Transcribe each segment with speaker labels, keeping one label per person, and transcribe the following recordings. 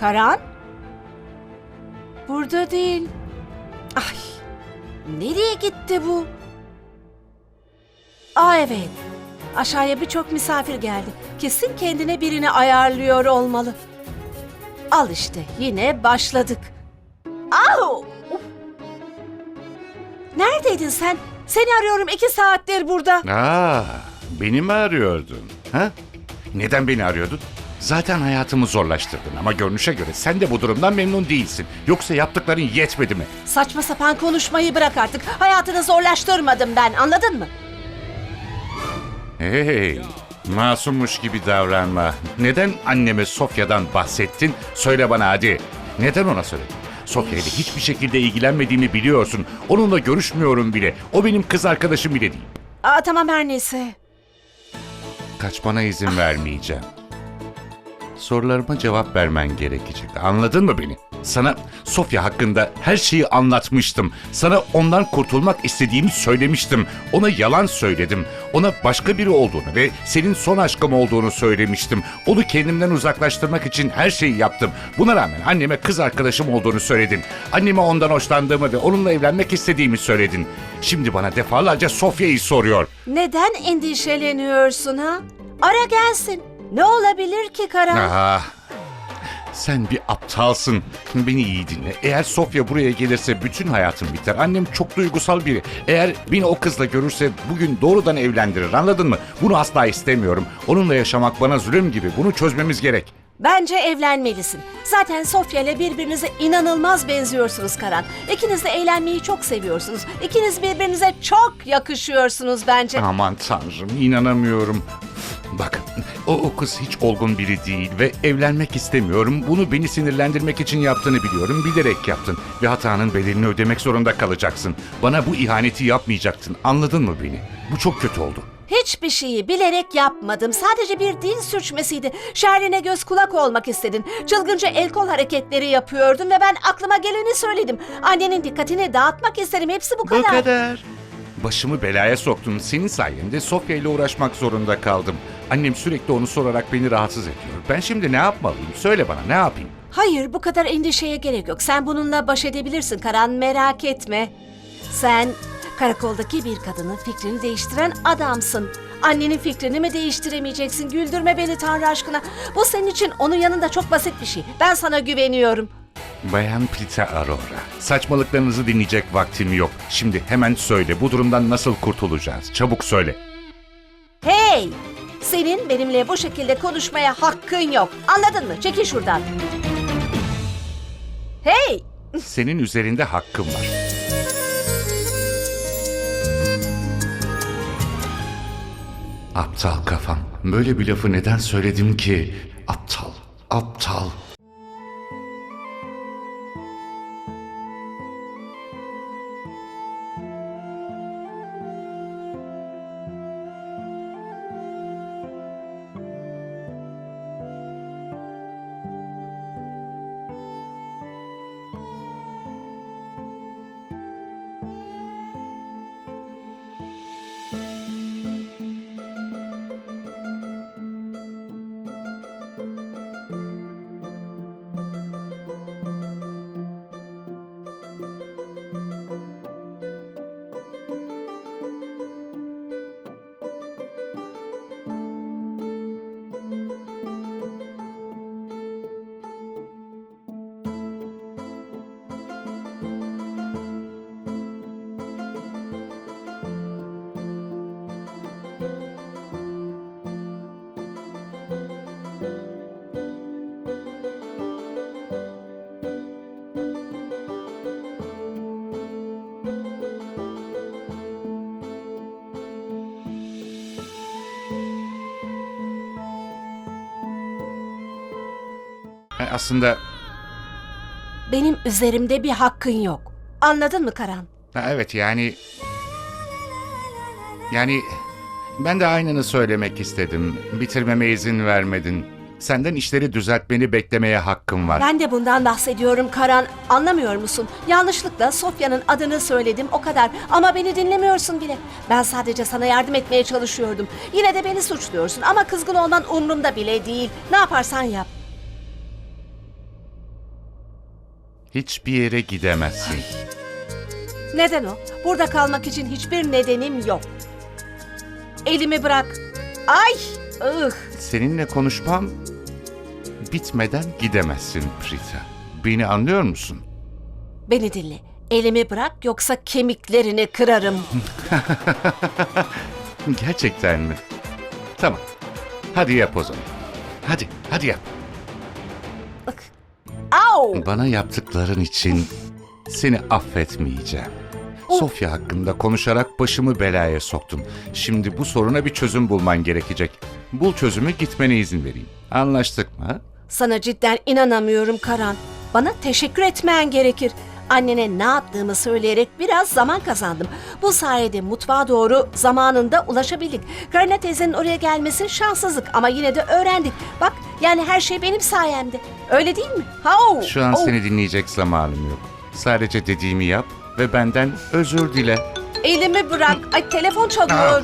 Speaker 1: Karan? Burada değil. Ay, nereye gitti bu? Aa evet. Aşağıya birçok misafir geldi. Kesin kendine birini ayarlıyor olmalı. Al işte yine başladık. Au! Neredeydin sen? Seni arıyorum iki saattir burada.
Speaker 2: Aa, beni mi arıyordun? Ha? Neden beni arıyordun? Zaten hayatımı zorlaştırdın ama görünüşe göre sen de bu durumdan memnun değilsin. Yoksa yaptıkların yetmedi mi?
Speaker 1: Saçma sapan konuşmayı bırak artık. Hayatını zorlaştırmadım ben anladın mı?
Speaker 2: Hey, masummuş gibi davranma. Neden anneme Sofya'dan bahsettin? Söyle bana hadi. Neden ona söyledin? Sofya ile hiçbir şekilde ilgilenmediğimi biliyorsun. Onunla görüşmüyorum bile. O benim kız arkadaşım bile değil.
Speaker 1: Aa tamam her neyse.
Speaker 2: Kaçmana izin vermeyeceğim. Sorularıma cevap vermen gerekecek. Anladın mı beni? Sana Sofya hakkında her şeyi anlatmıştım. Sana ondan kurtulmak istediğimi söylemiştim. Ona yalan söyledim. Ona başka biri olduğunu ve senin son aşkım olduğunu söylemiştim. Onu kendimden uzaklaştırmak için her şeyi yaptım. Buna rağmen anneme kız arkadaşım olduğunu söyledin. Anneme ondan hoşlandığımı ve onunla evlenmek istediğimi söyledin. Şimdi bana defalarca Sofya'yı soruyor.
Speaker 1: Neden endişeleniyorsun ha? Ara gelsin. Ne olabilir ki Karan?
Speaker 2: Ah, sen bir aptalsın. Beni iyi dinle. Eğer Sofya buraya gelirse bütün hayatım biter. Annem çok duygusal biri. Eğer beni o kızla görürse bugün doğrudan evlendirir. Anladın mı? Bunu asla istemiyorum. Onunla yaşamak bana zulüm gibi. Bunu çözmemiz gerek.
Speaker 1: Bence evlenmelisin. Zaten Sofya ile birbirinize inanılmaz benziyorsunuz Karan. İkiniz de eğlenmeyi çok seviyorsunuz. İkiniz birbirinize çok yakışıyorsunuz bence.
Speaker 2: Aman tanrım inanamıyorum. Bak o, o kız hiç olgun biri değil ve evlenmek istemiyorum. Bunu beni sinirlendirmek için yaptığını biliyorum. Bilerek yaptın ve hatanın bedelini ödemek zorunda kalacaksın. Bana bu ihaneti yapmayacaktın. Anladın mı beni? Bu çok kötü oldu.
Speaker 1: Hiçbir şeyi bilerek yapmadım. Sadece bir dil sürçmesiydi. Şerline göz kulak olmak istedin. Çılgınca el kol hareketleri yapıyordun ve ben aklıma geleni söyledim. Annenin dikkatini dağıtmak isterim. Hepsi bu kadar.
Speaker 2: Bu kadar. Başımı belaya soktun. Senin sayende Sofya ile uğraşmak zorunda kaldım. Annem sürekli onu sorarak beni rahatsız ediyor. Ben şimdi ne yapmalıyım? Söyle bana ne yapayım?
Speaker 1: Hayır bu kadar endişeye gerek yok. Sen bununla baş edebilirsin Karan merak etme. Sen karakoldaki bir kadının fikrini değiştiren adamsın. Annenin fikrini mi değiştiremeyeceksin? Güldürme beni Tanrı aşkına. Bu senin için onun yanında çok basit bir şey. Ben sana güveniyorum.
Speaker 2: Bayan Prita Aurora, saçmalıklarınızı dinleyecek vaktim yok. Şimdi hemen söyle bu durumdan nasıl kurtulacağız? Çabuk söyle.
Speaker 1: Hey! Senin benimle bu şekilde konuşmaya hakkın yok. Anladın mı? Çekil şuradan. Hey!
Speaker 2: Senin üzerinde hakkım var. Aptal kafam. Böyle bir lafı neden söyledim ki? Aptal, aptal. Aslında
Speaker 1: Benim üzerimde bir hakkın yok. Anladın mı Karan?
Speaker 2: ha, evet yani... Yani ben de aynını söylemek istedim. Bitirmeme izin vermedin. Senden işleri düzeltmeni beklemeye hakkım var.
Speaker 1: Ben de bundan bahsediyorum Karan. Anlamıyor musun? Yanlışlıkla Sofya'nın adını söyledim o kadar. Ama beni dinlemiyorsun bile. Ben sadece sana yardım etmeye çalışıyordum. Yine de beni suçluyorsun ama kızgın olman umurumda bile değil. Ne yaparsan yap.
Speaker 2: Hiçbir yere gidemezsin.
Speaker 1: Neden o? Burada kalmak için hiçbir nedenim yok. Elimi bırak. Ay! ıh!
Speaker 2: Seninle konuşmam bitmeden gidemezsin Prita. Beni anlıyor musun?
Speaker 1: Beni dinle. Elimi bırak yoksa kemiklerini kırarım.
Speaker 2: Gerçekten mi? Tamam. Hadi yap o zaman. Hadi, hadi yap.
Speaker 1: Au!
Speaker 2: Bana yaptıkların için seni affetmeyeceğim. Sofya hakkında konuşarak başımı belaya soktun. Şimdi bu soruna bir çözüm bulman gerekecek. Bul çözümü gitmene izin vereyim. Anlaştık mı?
Speaker 1: Sana cidden inanamıyorum Karan. Bana teşekkür etmen gerekir. Annene ne yaptığımı söyleyerek biraz zaman kazandım. Bu sayede mutfağa doğru zamanında ulaşabildik. Karina teyzenin oraya gelmesi şanssızlık ama yine de öğrendik. Bak yani her şey benim sayemde. Öyle değil mi? Hau!
Speaker 2: Şu an
Speaker 1: Au!
Speaker 2: seni dinleyecek zamanım yok. Sadece dediğimi yap ve benden özür dile.
Speaker 1: Elimi bırak. Ay telefon çalıyor.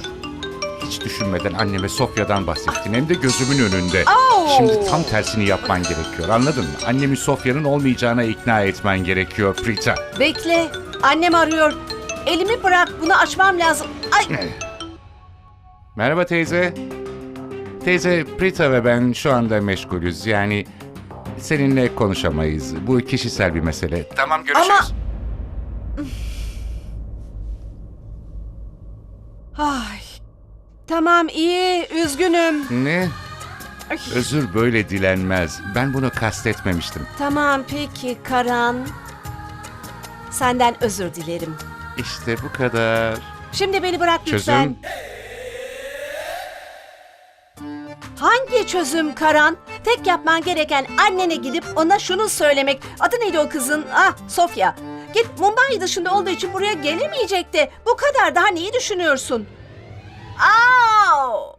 Speaker 2: Hiç düşünmeden anneme Sofya'dan bahsettin hem de gözümün önünde.
Speaker 1: Au!
Speaker 2: Şimdi tam tersini yapman gerekiyor anladın mı? Annemi Sofya'nın olmayacağına ikna etmen gerekiyor Prita.
Speaker 1: Bekle. Annem arıyor. Elimi bırak. Bunu açmam lazım. Ay!
Speaker 2: Merhaba teyze. Teyze Prita ve ben şu anda meşgulüz yani seninle konuşamayız. Bu kişisel bir mesele. Tamam görüşürüz.
Speaker 1: Ama- Ay. Tamam iyi. Üzgünüm.
Speaker 2: Ne?
Speaker 1: Ay.
Speaker 2: Özür böyle dilenmez. Ben bunu kastetmemiştim.
Speaker 1: Tamam peki Karan. Senden özür dilerim.
Speaker 2: İşte bu kadar.
Speaker 1: Şimdi beni bırak
Speaker 2: Çözüm?
Speaker 1: lütfen. Hangi çözüm Karan? Tek yapman gereken annene gidip ona şunu söylemek. Adı neydi o kızın? Ah Sofya. Git Mumbai dışında olduğu için buraya gelemeyecekti. Bu kadar daha neyi düşünüyorsun? Au!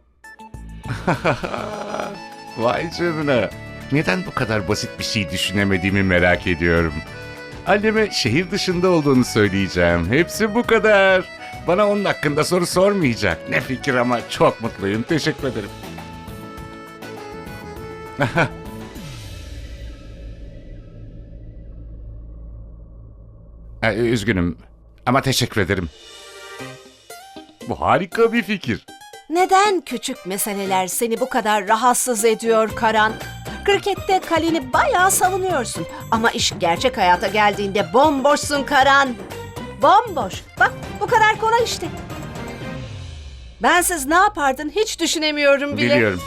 Speaker 2: Vay canına. Neden bu kadar basit bir şey düşünemediğimi merak ediyorum. Anneme şehir dışında olduğunu söyleyeceğim. Hepsi bu kadar. Bana onun hakkında soru sormayacak. Ne fikir ama çok mutluyum. Teşekkür ederim. Ha, Üzgünüm ama teşekkür ederim. Bu harika bir fikir.
Speaker 1: Neden küçük meseleler seni bu kadar rahatsız ediyor Karan? Krikette kaleni bayağı savunuyorsun. Ama iş gerçek hayata geldiğinde bomboşsun Karan. Bomboş. Bak bu kadar kolay işte. Bensiz ne yapardın hiç düşünemiyorum bile.
Speaker 2: Biliyorum.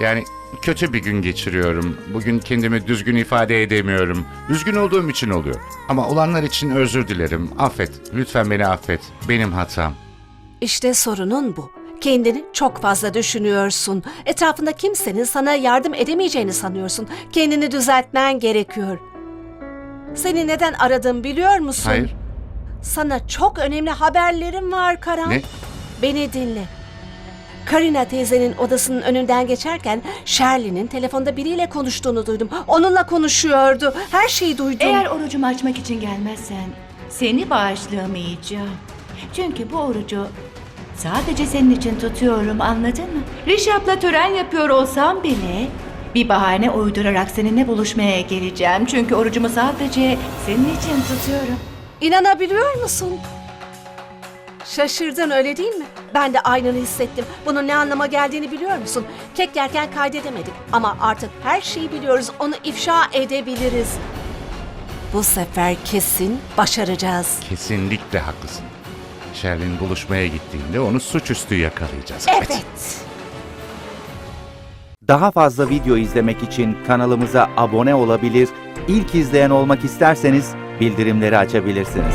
Speaker 2: Yani kötü bir gün geçiriyorum. Bugün kendimi düzgün ifade edemiyorum. Üzgün olduğum için oluyor. Ama olanlar için özür dilerim. Affet. Lütfen beni affet. Benim hatam.
Speaker 1: İşte sorunun bu. Kendini çok fazla düşünüyorsun. Etrafında kimsenin sana yardım edemeyeceğini sanıyorsun. Kendini düzeltmen gerekiyor. Seni neden aradım biliyor musun?
Speaker 2: Hayır.
Speaker 1: Sana çok önemli haberlerim var Karan.
Speaker 2: Ne?
Speaker 1: Beni dinle. Karina teyzenin odasının önünden geçerken Shirley'nin telefonda biriyle konuştuğunu duydum. Onunla konuşuyordu. Her şeyi duydum.
Speaker 3: Eğer orucumu açmak için gelmezsen seni bağışlamayacağım. Çünkü bu orucu sadece senin için tutuyorum anladın mı? Rişap'la tören yapıyor olsam bile bir bahane uydurarak seninle buluşmaya geleceğim. Çünkü orucumu sadece senin için tutuyorum.
Speaker 1: İnanabiliyor musun? Şaşırdın öyle değil mi? Ben de aynını hissettim. Bunun ne anlama geldiğini biliyor musun? Kek yerken kaydedemedik. Ama artık her şeyi biliyoruz. Onu ifşa edebiliriz. Bu sefer kesin başaracağız.
Speaker 2: Kesinlikle haklısın. Sherlin buluşmaya gittiğinde onu suçüstü yakalayacağız.
Speaker 1: Evet.
Speaker 4: Daha fazla video izlemek için kanalımıza abone olabilir, ilk izleyen olmak isterseniz bildirimleri açabilirsiniz.